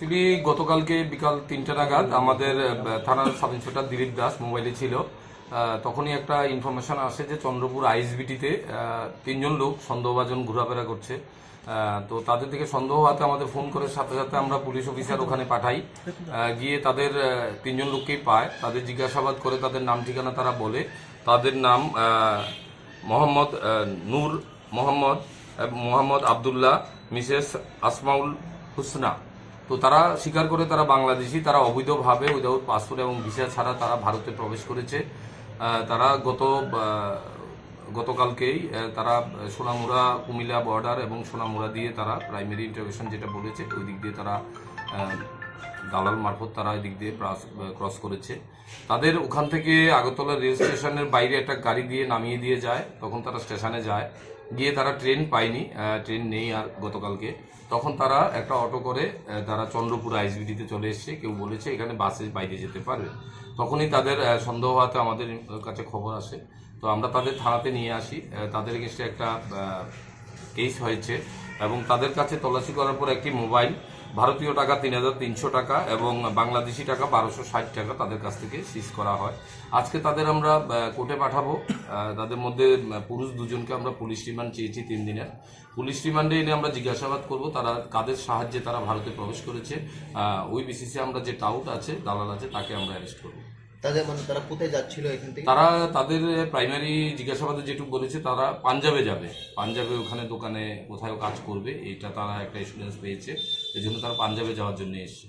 Actually গতকালকে বিকাল তিনটা নাগাদ আমাদের থানার সাব ইন্সপেক্টর দিলীপ দাস মোবাইলে ছিল। তখনই একটা ইনফরমেশন আসে যে চন্দ্রপুর আইএসবিটিতে তিনজন লোক সন্দেহভাজন ঘোরাফেরা করছে। তো তাদের থেকে সন্দেহ হওয়াতে আমাদের ফোন করে সাথে সাথে আমরা পুলিশ অফিসার ওখানে পাঠাই। গিয়ে তাদের তিনজন লোককেই পায়। তাদের জিজ্ঞাসাবাদ করে তাদের নাম ঠিকানা তারা বলে। তাদের নাম মোহাম্মদ নূর মোহাম্মদ মোহাম্মদ আবদুল্লাহ, মিসেস আসমাউল হুসনা। তো তারা স্বীকার করে তারা বাংলাদেশি, তারা অবৈধভাবে উইদাউট পাসপোর্ট এবং ভিসা ছাড়া তারা ভারতে প্রবেশ করেছে। তারা গত গতকালকেই তারা সোনামুড়া, কুমিল্লা বর্ডার এবং সোনামুড়া দিয়ে তারা প্রাইমারি ইন্টারভিউশন যেটা বলেছে, ওই দিক দিয়ে তারা দালাল মারফত তারা এদিক দিয়ে ক্রস করেছে। তাদের ওখান থেকে আগরতলা রেল স্টেশনের বাইরে একটা গাড়ি দিয়ে নামিয়ে দিয়ে যায়, তখন তারা স্টেশনে যায়। গিয়ে তারা ট্রেন পায়নি ট্রেন নেই আর গতকালকে। তখন তারা একটা অটো করে তারা চন্দ্রপুর আইসবিটিতে চলে এসছে। কেউ বলেছে এখানে বাসে বাইরে যেতে পারবে। তখনই তাদের সন্দেহ হওয়াতে আমাদের কাছে খবর আসে। তো আমরা তাদের থানাতে নিয়ে আসি। তাদের এগেনস্টে একটা কেস হয়েছে। এবং তাদের কাছে তল্লাশি করার পর একটি মোবাইল, ভারতীয় টাকা তিন হাজার তিনশো টাকা এবং বাংলাদেশি টাকা বারোশো ষাট টাকা তাদের কাছ থেকে সিজ করা হয়। আজকে তাদের আমরা কোর্টে পাঠাবো। তাদের মধ্যে পুরুষ দুজনকে আমরা পুলিশ রিমান্ড চেয়েছি তিন দিনের। পুলিশ রিমান্ডে এনে আমরা জিজ্ঞাসাবাদ করব, তারা কাদের সাহায্যে তারা ভারতে প্রবেশ করেছে। ওই বিসিসে আমরা যে টাউট আছে, দালাল আছে, তাকে আমরা অ্যারেস্ট করব। তাদের মানে তারা কোথায় যাচ্ছিল এখান থেকে? তারা তাদের প্রাইমারি জিজ্ঞাসাবাদে যেটুকু বলেছে, তারা পাঞ্জাবে যাবে। পাঞ্জাবে ওখানে দোকানে কোথায় কাজ করবে, এটা তারা একটা এক্সপিরিয়েন্স পেয়েছে। এই জন্য তারা পাঞ্জাবে যাওয়ার জন্য এসছে।